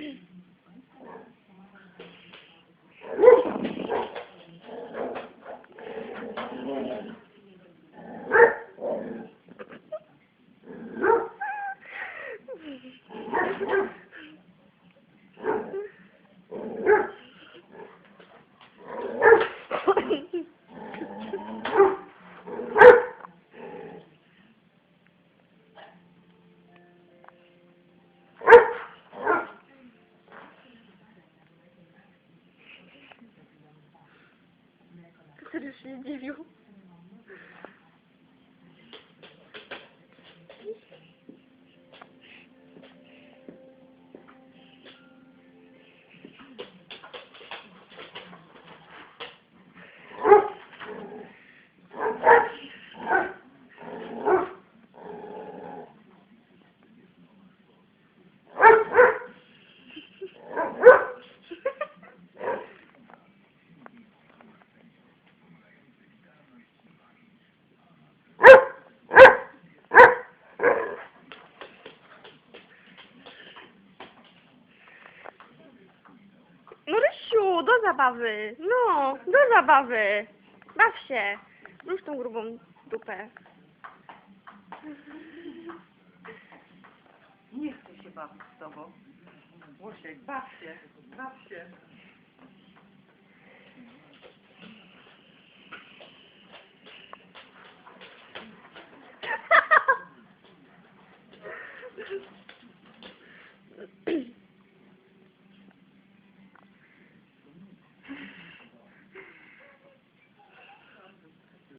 Który się dziwił. No Do zabawy. No, do zabawy. Baw się. Rusz tą grubą dupę. Nie chcę się bawić z tobą. Włosiek, baw się, baw się.